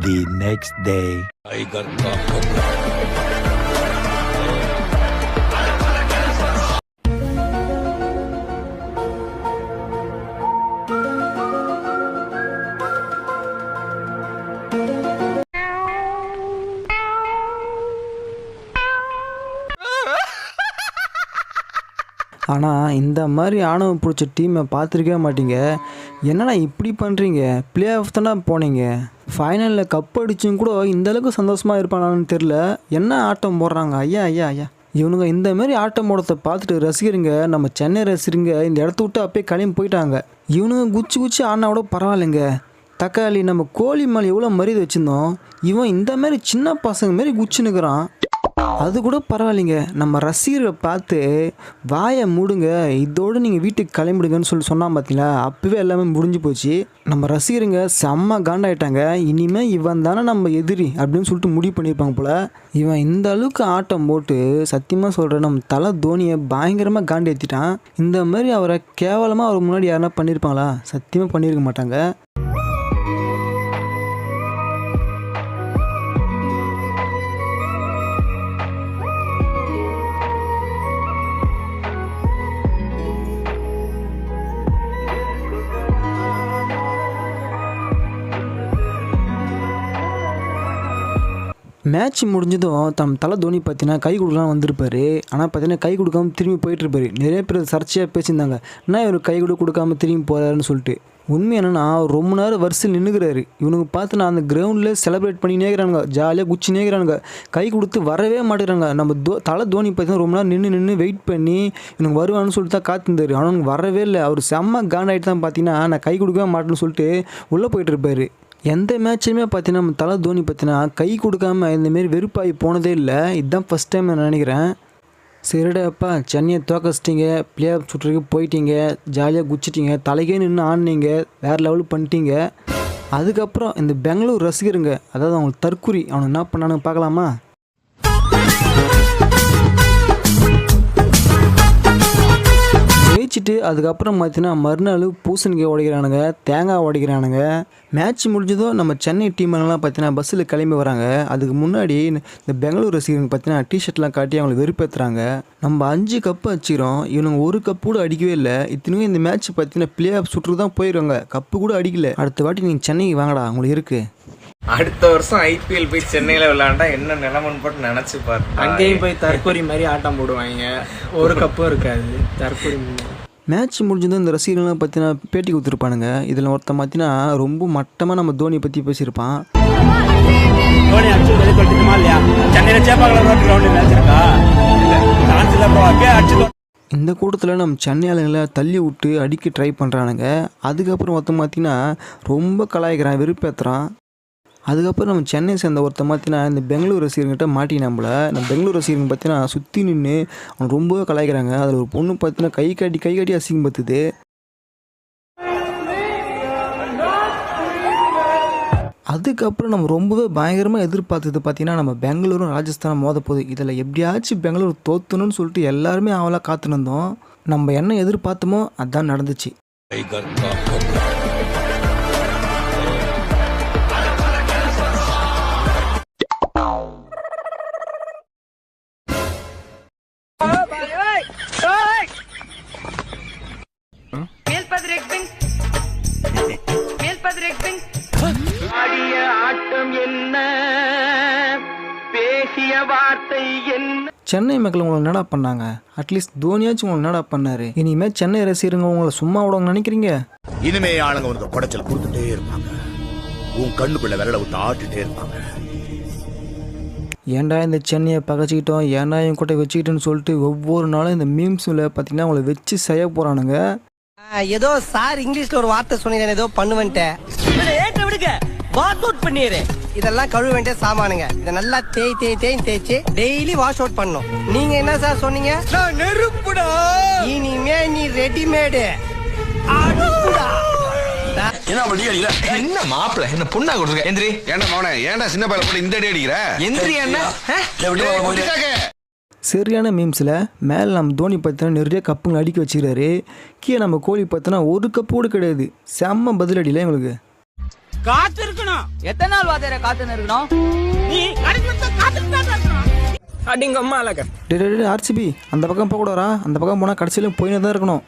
The next day. ஆனால் இந்த மாதிரி ஆணவம் பிடிச்ச டீமை பார்த்துருக்கவே மாட்டீங்க. என்னடா இப்படி பண்ணுறீங்க ப்ளே ஆஃப் தானே போனீங்க ஃபைனலில் கப் அடிச்சும் கூட இந்தளவுக்கு சந்தோஷமாக இருப்பானான்னு தெரில என்ன ஆட்டம் போடுறாங்க? ஐயா ஐயா ஐயா. இவனுங்க இந்த மாதிரி ஆட்டம் போடுறத பார்த்துட்டு ரசிகருங்க நம்ம சென்னை ரசிகருங்க இந்த இடத்த விட்டு அப்படியே கிளம்பி போயிட்டாங்க. இவனுங்க குச்சி குச்சி ஆடினா கூட பரவாயில்லைங்க. தக்காளி நம்ம கோழி மேலே எவ்வளோ மரியாதை வச்சுருந்தோம்? இவன் இந்த மாதிரி சின்ன பசங்க மாரி குச்சினுக்கிறான் அது கூட பரவாயில்லைங்க. நம்ம ரசிகர்களை பார்த்து வாயை மூடுங்க. இதோடு நீங்கள் வீட்டுக்கு கிளம்பிடுங்கன்னு சொல்லி சொன்னான் பார்த்தீங்களா அப்போவே எல்லாமே முடிஞ்சு போச்சு. நம்ம ரசிகருங்க செம்ம காண்டாயிட்டாங்க. இனிமேல் இவன் தானே நம்ம எதிரி அப்படின்னு சொல்லிட்டு முடிவு பண்ணியிருப்பாங்க போல். இவன் இந்த அளவுக்கு ஆட்டம் போட்டு சத்தியமாக சொல்கிறேன் நம்ம தலை தோனியை பயங்கரமாக காண்டி ஏற்றிட்டான் இந்த மாதிரி அவரை கேவலமாக அவர் முன்னாடி யாருன்னா பண்ணியிருப்பாங்களா? சத்தியமாக பண்ணியிருக்க மாட்டாங்க. மேட்ச் முடிஞ்சதும் தம் தலை தோனி பார்த்தீங்கன்னா கை கொடுக்கலாம் வந்திருப்பாரு. ஆனால் பார்த்தீங்கன்னா கை கொடுக்காம திரும்பி போயிட்டு இருப்பாரு நிறைய பேர் சர்ச்சையாக பேசியிருந்தாங்க. என்ன இவர் கை கொடு கொடுக்காம திரும்பி போகிறாருன்னு சொல்லிட்டு. உண்மை என்னென்னா ரொம்ப நேரம் வரிசையில் நின்றுக்கிறாரு இவனுக்கு பார்த்து நான் அந்த கிரவுண்டில் செலிப்ரேட் பண்ணி நேக்கிறானுங்க ஜாலியாக குச்சி நேக்கிறானுங்க கை கொடுத்து வரவே மாட்டேங்கிறாங்க. நம்ம தோ தலை தோனி பார்த்தீங்கன்னா ரொம்ப நேரம் நின்று நின்று வெயிட் பண்ணி இவனுக்கு வருவான்னு சொல்லிட்டு தான் காத்திருந்தாரு. ஆனால் அவனுக்கு வரவே இல்லை. அவர் செம்ம காண்டாயிட்டு தான் பார்த்தீங்கன்னா நான் கை கொடுக்கவே மாட்டேன்னு சொல்லிட்டு உள்ளே போயிட்டு இருப்பாரு எந்த மேட்ச்லையுமே பார்த்தீங்கன்னா நம்ம தலை தோனி பார்த்தீங்கன்னா கை கொடுக்காம இந்தமாரி வெறுப்பாகி போனதே இல்லை. இதுதான் ஃபஸ்ட் டைம் நான் நினைக்கிறேன். சரிடாப்பா சென்னையை தோக்கச்சிட்டிங்க பிளே ஆஃப் சுற்றுக்கு போயிட்டீங்க ஜாலியாக குச்சிட்டிங்க தலைக்கே நின்று ஆடினீங்க வேறு லெவல் பண்ணிட்டீங்க. அதுக்கப்புறம் இந்த பெங்களூர் ரசிகருங்க அதாவது அவங்களுக்கு தற்குறி அவனுக்கு என்ன பண்ணானு பார்க்கலாமா? ஜெயிச்சுட்டு அதுக்கப்புறம் பார்த்தீங்கன்னா மறுநாள் பூசணிக்காய் உடைக்கிறானுங்க தேங்காய் உடைக்கிறானுங்க. மேட்ச் முடிஞ்சதும் நம்ம சென்னை டீம்லாம் பார்த்தீங்கன்னா பஸ்ஸில் கிளம்பி வராங்க. அதுக்கு முன்னாடி இந்த பெங்களூர் ரசிகர்கள் பார்த்தீங்கன்னா டிஷர்ட்லாம் காட்டி அவங்களை வெறுப்பேற்றுறாங்க நம்ம அஞ்சு கப்பு வச்சுக்கிறோம் இவனுங்க ஒரு கப்பு கூட அடிக்கவே இல்லை. இத்தனைக்கும் இந்த மேட்ச் பார்த்தீங்கன்னா பிளே ஆஃப் சுற்று தான் போயிடுவாங்க கப்பு கூட அடிக்கல. அடுத்த வாட்டி நீங்கள் சென்னைக்கு வாங்கடா உங்களுக்கு இருக்குது அடுத்த வருஷம் ஐபிஎல் போய் சென்னையில விளையாண்டா என்ன நிலைமைன்னு போட்டு நினைச்சு பாரு. அங்கேயும் போய் தற்கொலை மாதிரி ஆட்டம் போடுவாங்க. ஒரு கப்பும் இருக்காது. தற்கொலை மேட்ச் முடிஞ்சதும் இந்த ரசிகர்கள்லாம் பார்த்தீங்கன்னா பேட்டி கொடுத்துருப்பானுங்க. இதில் ஒருத்தன் பார்த்தீங்கன்னா ரொம்ப மட்டமாக நம்ம தோனியை பற்றி பேசியிருப்பான். தோனி அடிச்சு இல்லையா? சென்னையில ரோட் மேட்ச் இருக்கா? சான்ஸ் இல்ல அடிச்சு இந்த கூட்டத்தில் நம்ம சென்னை ஆளுங்களை தள்ளி விட்டு அடிக்க ட்ரை பண்ணுறானுங்க அதுக்கப்புறம் ஒருத்தன் பார்த்தீங்கன்னா ரொம்ப கலாய்க்கிறான் வெறுப்பேற்றுறான் அதுக்கப்புறம் நம்ம சென்னை சேர்ந்த ஒருத்தன் பார்த்தீங்கன்னா இந்த பெங்களூர் ரசிகர்கிட்ட மாட்டி நம்மள நம்ம பெங்களூர் ரசிகருங்க பார்த்தீங்கன்னா சுற்றி நின்று அவன் ரொம்பவே கலாய்க்கிறாங்க. அதில் ஒரு பொண்ணு பார்த்தீங்கன்னா கை காட்டி கை காட்டி அசிங்கம் பார்த்துது அதுக்கப்புறம் நம்ம ரொம்பவே பயங்கரமாக எதிர்பார்த்தது பார்த்தீங்கன்னா நம்ம பெங்களூரும் ராஜஸ்தானும் மோத போகுது. இதில் எப்படியாச்சும் பெங்களூர் தோற்றணும்னு சொல்லிட்டு எல்லாருமே அவளாக காத்துன்னு இருந்தோம். நம்ம என்ன எதிர்பார்த்தோமோ அதான் நடந்துச்சு. வார்த்தை என்ன? சென்னை மக்கள் உங்களை என்னடா பண்ணாங்க? அட்லீஸ்ட் தோனியாச்சும் உங்களை என்னடா பண்ணாரு? இனிமேல் சென்னை ரசிகருங்க உங்களை சும்மா விடுவாங்க நினைக்கிறீங்க? இனிமே ஆளுங்க உனக்கு குடைச்சல் கொடுத்துட்டே இருப்பாங்க. உன் கண்ணுக்குள்ள விரல விட்டு ஆட்டிட்டே இருப்பாங்க. ஏன்டா இந்த சென்னையை பகச்சிக்கிட்டோம்? ஏன்டா என் கூட்ட வச்சுக்கிட்டோன்னு சொல்லிட்டு ஒவ்வொரு நாளும் இந்த மீம்ஸில் பார்த்தீங்கன்னா அவங்கள வச்சு செய்ய போகிறானுங்க ஏதோ சார் இங்கிலீஷ்ல ஒரு வார்த்தை சொன்னீங்க ஏதோ பண்ணுவேன்ட்டு ஏற்ற விடுங்க. வாஷ் அவுட் பண்ணிடு. இதெல்லாம் கழுவ வேண்டிய சாமானுங்க. இத நல்லா தேய் தேய் தேய் தேய்ச்சி டெய்லி வாஷ் அவுட் பண்ணும் நீங்க என்ன சார் சொன்னீங்க? நெருப்புடா. இனிமே நீ ரெடிமேடு என்ன மாப்பிள? என்ன பொண்ணா கொடுத்துருக்க? எந்திரி. ஏன்டா மவனே? ஏன்டா சின்ன பையல போட்டு இந்த அடி அடிக்கிற? எந்திரி என்ன சரியான மீம்ஸில் மேலே நம்ம தோனி பார்த்தீங்கன்னா நிறைய கப்புங்களை அடிக்க வச்சுக்கிறாரு. கீழே நம்ம கோழி பார்த்தோன்னா ஒரு கப்பு கூட கிடையாது. செம்ம பதிலடியில் எங்களுக்கு. காத்து இருக்கணும் எத்தனை நாள் வாத்தியார காத்துன்னு இருக்கணும் நீ கடைசி இருக்கணும். அடிங்க அம்மா அழக டே டே டே ஆர்சிபி அந்த பக்கம் போகக்கூடாதா அந்த பக்கம் போனால் கடைசியிலும் போயினே தான் இருக்கணும்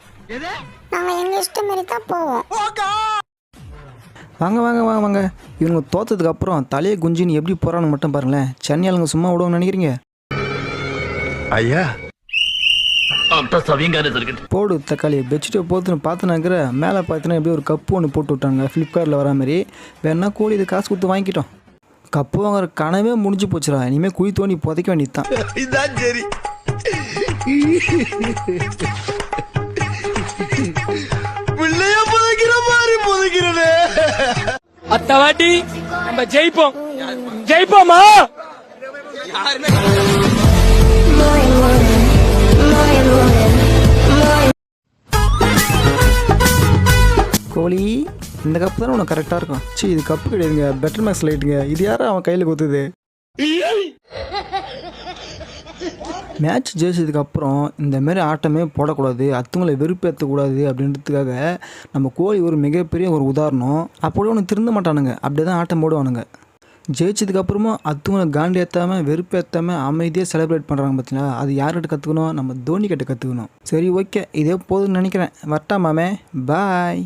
நாங்க எங்க இஷ்டம் மாதிரி தான் போவோம் வாங்க வாங்க வாங்க வாங்க. இவங்க தோத்ததுக்கு அப்புறம் தலையை குஞ்சின்னு எப்படி போகிறான்னு மட்டும் பாருங்களேன். சென்னை ஆளுங்க சும்மா விடுவோம்னு நினைக்கிறீங்க? ஐயா போடு தக்காளி பெட்ஷீட்டை போத்துன்னு பார்த்துனாக்கிற மேலே பார்த்தீங்கன்னா எப்படியும் ஒரு கப்பு ஒன்று போட்டு விட்டாங்க. ஃப்ளிப்கார்ட்டில் வரா மாதிரி. வேணா கோழி இது காசு கொடுத்து வாங்கிக்கிட்டோம் கப்பு வாங்குற கனவே முடிஞ்சு போச்சுடா. இனிமேல் குழி தோண்டி புதைக்க வேண்டியது தான் இதான் சரி. பிள்ளைய புதைக்கிற மாதிரி புதைக்கிறனே. அத்த வாட்டி நம்ம ஜெயிப்போம். ஜெயிப்போமா? கோழி இந்த கப்பு தானே உனக்கு கரெக்டாக இருக்கும்? சி இது கப்பு கிடையாதுங்க. பெட்டர் மேக்ஸ் லைட்டுங்க இது யாரும் அவன் கையில் கொத்துது? மேட்ச் ஜெயிச்சதுக்கு அப்புறம் இந்த மாதிரி ஆட்டமே போடக்கூடாது. அத்தவங்களை வெறுப்பேற்றக்கூடாது அப்படின்றதுக்காக நம்ம கோழி ஒரு மிகப்பெரிய ஒரு உதாரணம். அப்படி ஒன்று திருந்த மாட்டானுங்க. அப்படியே தான் ஆட்டம் போடுவானுங்க. ஜெயிச்சதுக்கு அப்புறமும் அத்தவங்களை காண்டி ஏற்றாமல் வெறுப்பேற்றாமல் அமைதியாக செலிப்ரேட் பண்ணுறாங்க பார்த்தீங்களா அது யார்கிட்ட கற்றுக்கணும் நம்ம தோனி கிட்ட கற்றுக்கணும் சரி ஓகே இதே போதும்னு நினைக்கிறேன். வரட்டா மாமே. பாய்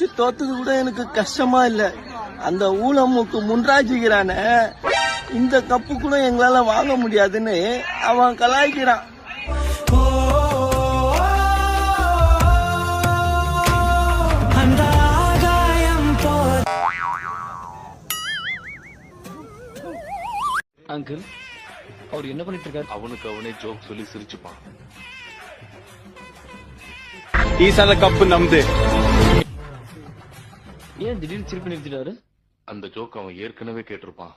அச்சு தோத்தது கூட எனக்கு கஷ்டமா இல்ல. அந்த ஊழமுக்கு முன்ராஜிக்கிறானே இந்த கப்பு கூட எங்களால வாங்க முடியாதுன்னு அவன் கலாய்க்கிறான். அங்கிள் அவர் என்ன பண்ணிட்டு இருக்காரு? அவனுக்கு அவனே ஜோக் சொல்லி சிரிச்சுப்பான். ஈசால கப்பு நம்பு ஏன் திடீர்னு திருப்பி நிறுத்திட்டாரு? அந்த ஜோக் அவன் ஏற்கனவே கேட்டிருப்பான்.